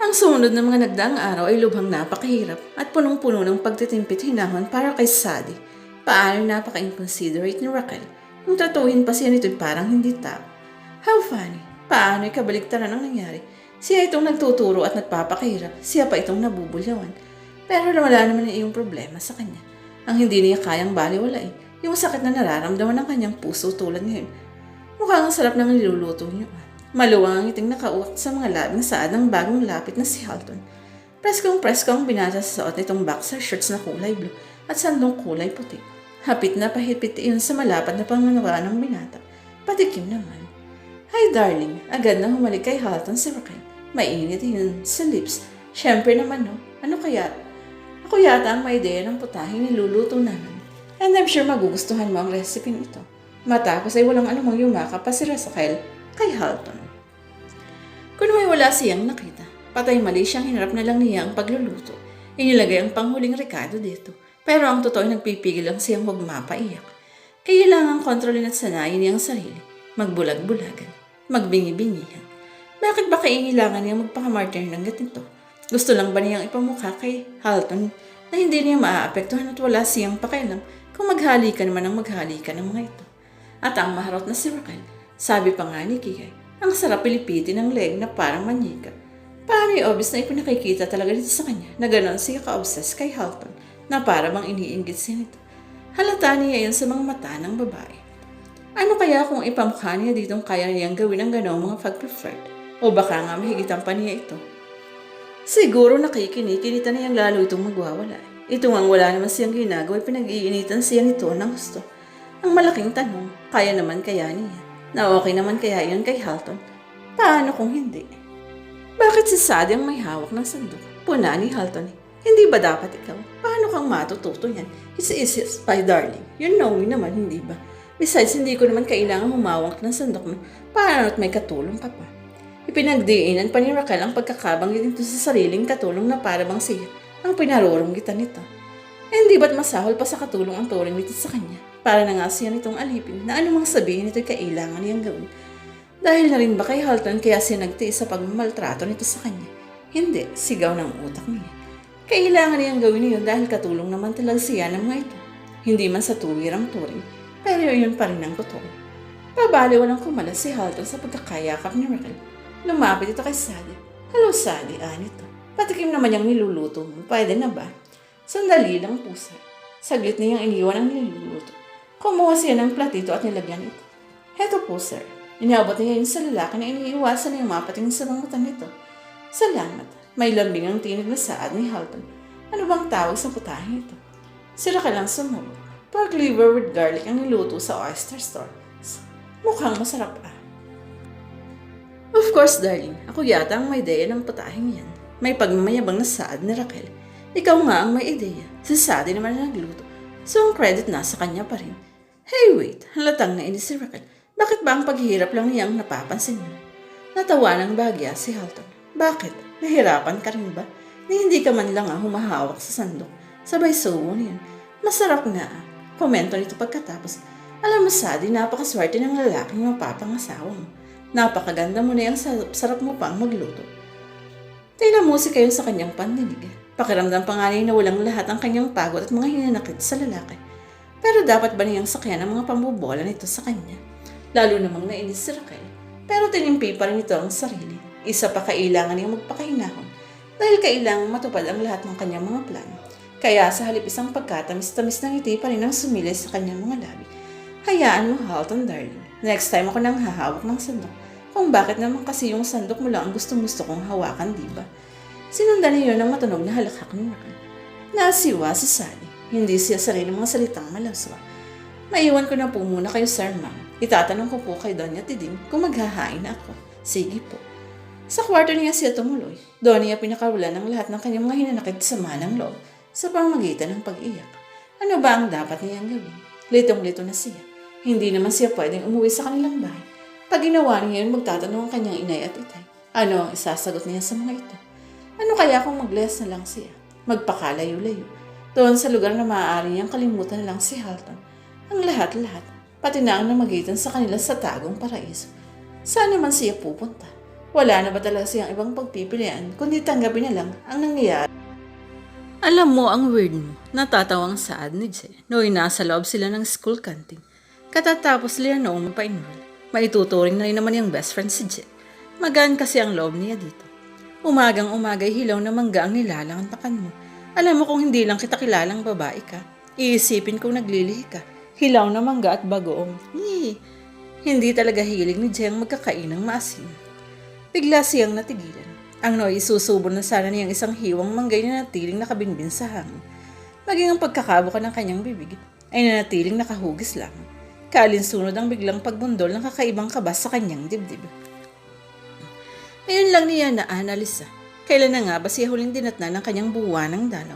Ang sumunod ng mga nagdaang araw ay lubhang napakahirap at punong-puno ng pagtitimpit hinahon para kay Sadie. Paano napaka-inconsiderate ni Raquel. Kung tatuhin pa siya nito'y parang hindi tao. How funny. Paano ay kabaligtaran ang nangyari? Siya itong nagtuturo at nagpapakahirap. Siya pa itong nabubulyawan. Pero wala naman na iyong problema sa kanya. Ang hindi niya kayang baliwalain, yung sakit na nararamdaman ng kanyang puso tulad ngayon. Mukhang ang sarap ng niluluto niyo. Maluwang ang iting nakauwak sa mga labing saad ng bagong lapit na si Halton. Preskong presko ang binasa sa suot nitong boxer shorts na kulay blue at sandong kulay puti. Hapit na pahipit iyon sa malapad na panganuka ng binata. Patikim naman. Hi darling, agad na humalik kay Halton si Raquel. Mainit yun sa lips. Siyempre naman no, ano kaya? Ako yata ang may ideya ng putahing niluluto namin. And I'm sure magugustuhan mo ang recipe ito. Matapos ay walang anumang yumakap pa si Raquel kay Halton. Kung may wala siyang nakita, patay mali siyang hinarap na lang niya ang pagluluto. Inilagay ang panghuling rekado dito. Pero ang totoo ay nagpipigil lang siyang huwag mapaiyak. Kailangang kontrolin at sanayin niya ang sarili. Magbulag-bulagan. Magbingi-bingihan. Bakit ba kailangan niyang magpakamartir ng ganito? Gusto lang ba niyang ipamukha kay Halton na hindi niya maaapektuhan at wala siyang pakialam kung maghalikan man ang maghalikan ng mga ito? At ang maharot na si Raquel, sabi pa nga ni Kikay, ang sarap pilipitin ng leg na parang manyika. Paano yung obvious na ipinakikita talaga dito sa kanya na ganon siya ka-obsess kay Halton na para bang iniinggit siya nito. Halata niya yun sa mga mata ng babae. Ano kaya kung ipamukha niya ditong kaya niyang gawin ang ganong mga pag-flirt? O baka nga mahigitan pa niya ito? Siguro nakikinikinita niyang lalo itong magwawala. Ito nga wala naman siyang ginagawa, pinag-iinitan siya nito ng gusto. Ang malaking tanong, kaya naman kaya niya? Na okay naman kaya yun kay Halton? Paano kung hindi? Bakit si Sadie ang may hawak ng sandok? Puna ni Halton eh. Hindi ba dapat ikaw? Paano kang matututo yan? It's easy spy darling. You know me naman, hindi ba? Besides, hindi ko naman kailangan humawak ng sandok mo. Paano at may katulong ka pa? Ipinagdiinan pa ni Raquel ang pagkakabanggit nito sa sariling katulong na para bang siya ang pinarurunggitan nito. Eh, hindi ba't masahol pa sa katulong ang turing nito sa kanya? Para na nga siya nitong alipin na anumang sabihin nito'y kailangan niyang gawin. Dahil na rin ba kay Halton kaya siya nagtiis sa pagmamaltrato nito sa kanya? Hindi, sigaw ng utak niya. Kailangan niyang gawin niyon dahil katulong naman talaga siya ng mga ito. Hindi man sa tuwirang turing, pero yun pa rin ang totoo. Pabaliw ng kumalas si Halton sa pagkakayakap ni Raquel. Lumapit ito kay Sally. Hello Sally, anito. Patikim naman yung niluluto mo. Pwede na ba? Sandali lang sir. Saglit niyang iniwan ang niluluto. Kumuha siya ng platito at nilagyan ito. Heto po sir. Inabot niya yun sa lalaki na iniiwasan niyang mapatingin sa mata nito. Salamat. May lambing ang tinig na saad ni Halton. Ano bang tawag sa putahe ito? Sila ka lang sumagot. Pork liver with garlic ang niluto sa oyster store. Mukhang masarap ah. Of course, darling. Ako yata ang may ideya ng putaheng yan. May pagmamayabang na saad ni Raquel. Ikaw nga ang may ideya. Si Sadie naman ang nagluto. So ang credit nasa kanya pa rin. Hey, wait. Halatang na inis si Raquel. Bakit ba ang paghihirap lang niyang napapansin mo? Natawa ng bagya si Halton. Bakit? Nahirapan ka rin ba? Ni hindi ka man lang ah, humahawak sa sandok. Sabay suwo niyan. Masarap nga ah. Komento nito pagkatapos. Alam mo, Sadie, napakaswerte ng lalaking mapapangasawa mo. Napakaganda mo na yung sarap, mo pang magluto. Mo si kayo sa kanyang pandinig. Pakiramdam pa nga niya na walang lahat ang kanyang pagod at mga hinanakit sa lalaki. Pero dapat ba niyang sakyan ang mga pambobola nito sa kanya? Lalo namang nainis si Raquel. Pero tinimpi pa rin ito ang sarili. Isa pa kailangan niyang magpakahinahon dahil kailangan matupad ang lahat ng kanyang mga plano. Kaya sa halip isang pagkatamis-tamis ng ngiti pa rin ang sumilay sa kanyang mga labi. Hayaan mo, Halton, darling. Next time ako nang hahawak ng sandok. Kung bakit naman kasi yung sandok mo lang ang gustong-gusto kong hawakan, di ba? Sinundan niyo ng matunog na halakhak ni Raquel. Nasiwa si Sally. Hindi siya sarili mga salitang malaswa. Maiwan ko na po muna kayo, Sir Ma'am. Itatanong ko po kay Donya Tiding kung maghahain ako. Sige po. Sa kwarto niya siya tumuloy. Doon niya pinakawalan ng lahat ng kanyang mga hinanakit sa manang loob sa pamamagitan ng pag-iyak. Ano ba ang dapat niyang gawin? Litong-lito na siya. Hindi naman siya pwedeng umuwi sa kanilang bahay. Pag ginawa niya yun, magtatanong ang kanyang inay at itay. Ano ang isasagot niya sa mga ito? Ano kaya kung mag-less na lang siya? Magpakalayo-layo. Doon sa lugar na maaari niyang kalimutan lang si Halton. Ang lahat-lahat, pati na ang namagitan sa kanila sa tagong paraiso. Saan naman siya pupunta? Wala na ba talaga siyang ibang pagpipilian kundi tanggapin na lang ang nangyayari? Alam mo ang weird mo, natatawang saad ni Je noong nasa loob sila ng school canteen. Katatapos nila noong magpa-enroll. Maituturing na rin naman yung best friend si Je. Magaan kasi ang loob niya dito. Umagang umagay hilaw na mangga ang nilalantakan mo. Alam mo kung hindi lang kita kilalang babae ka, iisipin kong naglilihi ka. Hilaw na mangga at bagoong. Yee! Hindi talaga hilig ni Je ang magkakain ng maasim. Bigla siyang natigilan. Ang Noy isusubo na sana niyang isang hiwang manggay na natiling nakabinbin sa hangin. Maging ang pagkakabuka ng kanyang bibig ay nanatiling nakahugis lang. Kalinsunod ang biglang pagbundol ng kakaibang kabas sa kanyang dibdib. Ngayon lang niya na-analisa. Kailan na nga ba siya huling dinatna ng kanyang buwan ng dalaw?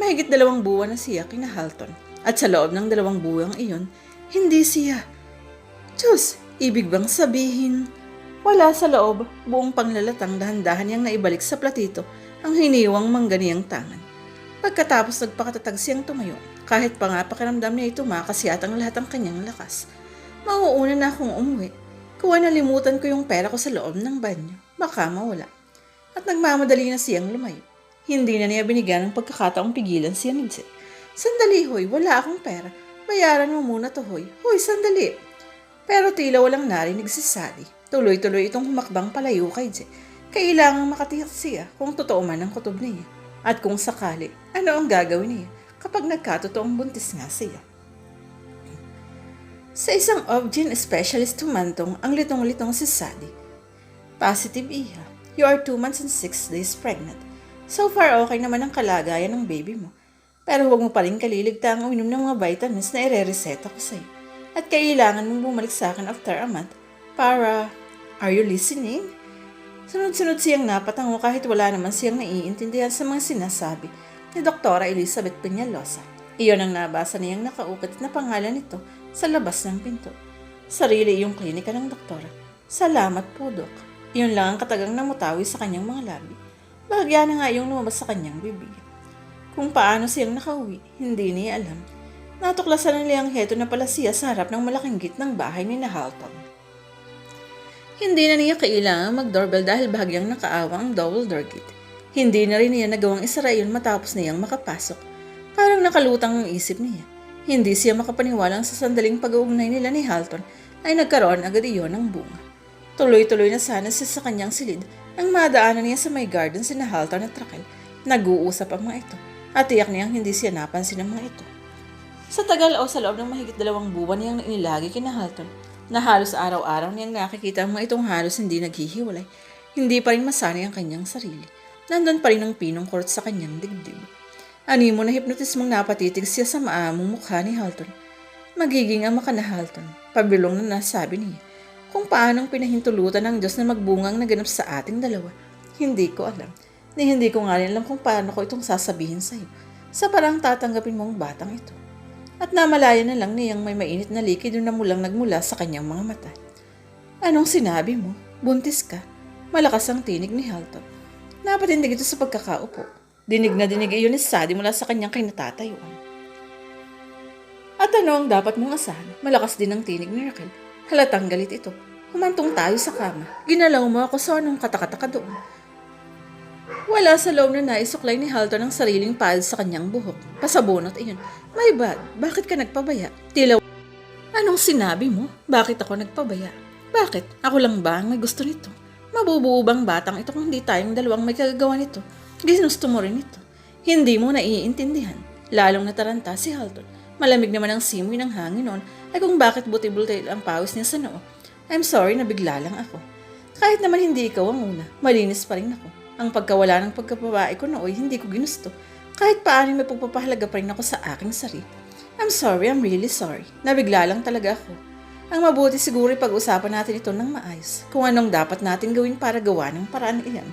Mahigit dalawang buwan na siya kina Halton. At sa loob ng dalawang buwang iyon, hindi siya. Diyos, ibig bang sabihin? Wala sa loob, buong panglalatang dahan-dahan niyang naibalik sa platito ang hiniwang mangganiyang tangan. Pagkatapos nagpakatatag siyang tumayo, kahit pa nga pakiramdam niya ay tumakas yata ang lahat ng kanyang lakas. Mauuna na akong umuwi. Kuha nalimutan ko yung pera ko sa loob ng banyo. Baka mawala. At nagmamadali na siyang lumayo. Hindi na niya binigyan ng pagkakataong pigilan siya Jet. Sandali, hoy, wala akong pera. Bayaran mo muna to, hoy. Hoy, sandali. Pero tila walang narinig si Sally. Tuloy-tuloy itong humakbang palayo kay Jet. Kailangang makatiyak siya kung totoo man ang kutob niya. At kung sakali, ano ang gagawin niya kapag nagkatotoong buntis nga siya. Sa isang obgyn specialist humantong ang litong-litong si Sally. Positive iha. You are 2 months and 6 days pregnant. So far, okay naman ang kalagayan ng baby mo. Pero huwag mo pa rin kaliligtaang uminom ng mga vitamins na ire-reseta ko sa'yo. At kailangan mong bumalik sa akin after a month para... Are you listening? Sunod-sunod siyang napatango kahit wala naman siyang naiintindihan sa mga sinasabi ni Doktora Elizabeth Peñalosa. Iyon ang nabasa niyang nakaukit na pangalan nito sa labas ng pinto. Sarili yung klinika ng doktora. Salamat po, Dok. Iyon lang ang katagang namutawi sa kanyang mga labi. Bahagya na nga yung lumabas sa kanyang bibig. Kung paano siyang nakauwi, hindi niya alam. Natuklasan na niyang heto na pala siya sa harap ng malaking gate ng bahay ni Halton. Hindi na niya kailangan mag-doorbell dahil bahagyang nakaawa ang double door gate. Hindi na rin niya nagawang isara yun matapos niyang makapasok. Parang nakalutang ang isip niya. Hindi siya makapaniwalang sa sandaling pag-uugnay nila ni Halton ay nagkaroon agad iyon ng bunga. Tuloy-tuloy na sana siya sa kanyang silid ang madaanan niya sa may garden si na Halton at Raquel. Nag-uusap ang mga ito at tiyak niyang hindi siya napansin ng mga ito. Sa tagal o sa loob ng mahigit dalawang buwan niyang inilagi kina Halton, na halos araw-araw niyang nakikita ang mga itong halos hindi naghihiwalay, hindi pa rin masanay ang kanyang sarili. Nandun pa rin ang pinong kurot sa kanyang dibdib. Animo na hipnotismong napatitig siya sa maamong mukha ni Halton. Magiging ama ka na pabilong na nasabi niya. Kung paanong pinahintulutan ng Diyos na magbungang naganap sa ating dalawa, hindi ko alam. Ni hindi ko nga rin alam kung paano ko itong sasabihin sa iyo. Sa parang tatanggapin mong batang ito. At namalaya na lang niyang may mainit na likid na mulang nagmula sa kanyang mga mata. Anong sinabi mo? Buntis ka? Malakas ang tinig ni Halton. Napatindig ito sa pagkakaupo. Dinig na dinig iyon ni Sadie mula sa kanyang kinatatayuan. At ano ang dapat mong asahan? Malakas din ang tinig ni Raquel. Halatang galit ito. Humantong tayo sa kama. Ginalaw mo ako sa anong katakataka doon. Wala sa loob na naisuklay ni Halton ang sariling pad sa kanyang buhok. Pasabunot iyon. My bad, bakit ka nagpabaya? Tila Anong sinabi mo? Bakit ako nagpabaya? Bakit? Ako lang ba ang may gusto nito? Mabubuo bang batang ito kung hindi tayong dalawang may kagagawa nito? Ginusto mo rin ito. Hindi mo naiintindihan. Lalong nataranta si Halton. Malamig naman ang simoy ng hangin noon ay kung bakit buti-buti ang pawis niya sa noo. I'm sorry na bigla lang ako. Kahit naman hindi ikaw ang una, malinis pa rin ako. Ang pagkawala ng pagkababae ko nooy hindi ko ginusto. Kahit paano may pagpapahalaga pa rin ako sa aking sarili. I'm sorry, I'm really sorry. Nabigla lang talaga ako. Ang mabuti siguro pag-usapan natin ito ng maayos. Kung anong dapat natin gawin para gawa ng paraan iyan.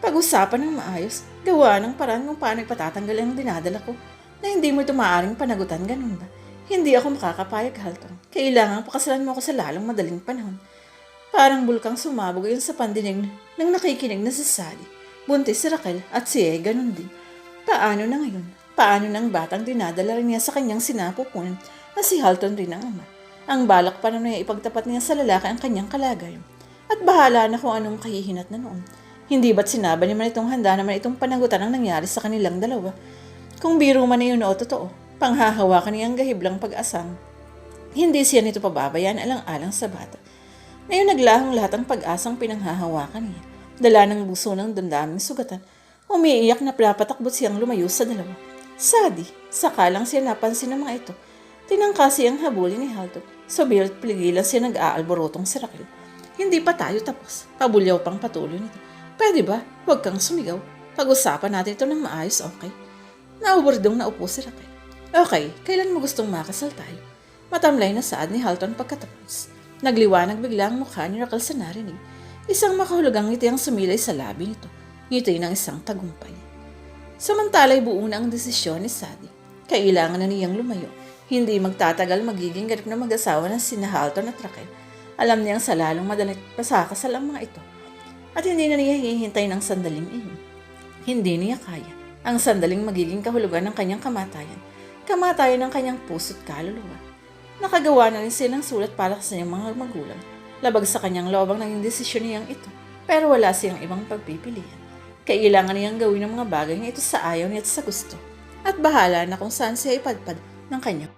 Pag-usapan ng maayos, gawa ng paraan kung paano ipatatanggal ang dinadala ko na hindi mo ito maaaring panagutan ganun ba? Hindi ako makakapayag, Halton. Kailangan pakasalan mo ako sa lalong madaling panahon. Parang bulkang sumabog yun sa pandinig ng nakikinig na si Sally. Buntis si Raquel at si E, ganun din. Paano na ngayon? Paano ng batang dinadala rin niya sa kanyang sinapupunan na si Halton rin ang ama? Ang balak pa na niya ipagtapat niya sa lalaki ang kanyang kalagayan. At bahala na kung anong kahihinat na noon. Hindi ba't sinabi ni man itong handa naman itong panagutan ang nangyari sa kanilang dalawa? Kung biro man na yun o totoo, panghahawakan niyang gahiblang pag-asang. Hindi siya nito pababayaan alang-alang sa bata. Ngayon naglahong lahat ang pag-asang pinanghahawakan niya. Dala ng buso ng damdaming sugatan. Umiiyak na plapatakbot siyang lumayo sa dalawa. Sadi, saka lang siya napansin ng mga ito. Tinangka siyang habulin ni Halton. So bilit piligilan siya nag-aalborotong si Raquel. Hindi pa tayo tapos. Pabulyaw pang patuloy nito. Pwede ba? Huwag kang sumigaw. Pag-usapan natin ito ng maayos, okay? Naubordong naupo si Raquel. Okay, kailan mo gustong makasal tayo? Matamlay na saad ni Halton pagkatapos. Nagliwanag bigla ang mukha ni Raquel sa narinig. Isang makahulugang ngiti ang sumilay sa labi nito. Ngiti ng isang tagumpay. Samantala'y buo na ang desisyon ni Sadie. Kailangan na niyang lumayo. Hindi magtatagal magiging ganap na mag-asawa ng sina Halton at Raquel. Alam niyang sa lalong madalit pasakasal ang mga ito. At hindi na niya hihintay ng sandaling iyon. Hindi niya kaya ang sandaling magiging kahulugan ng kanyang kamatayan. Kamatayan ng kanyang puso't kaluluwa. Nakagawa na rin siya ng sulat para sa kanyang mga magulang. Labag sa kanyang loob ang naging desisyon niyang ito. Pero wala siyang ibang pagpipilian. Kailangan niyang gawin ang mga bagay na ito sa ayaw niya at sa gusto. At bahala na kung saan siya ipadpad ng kanyang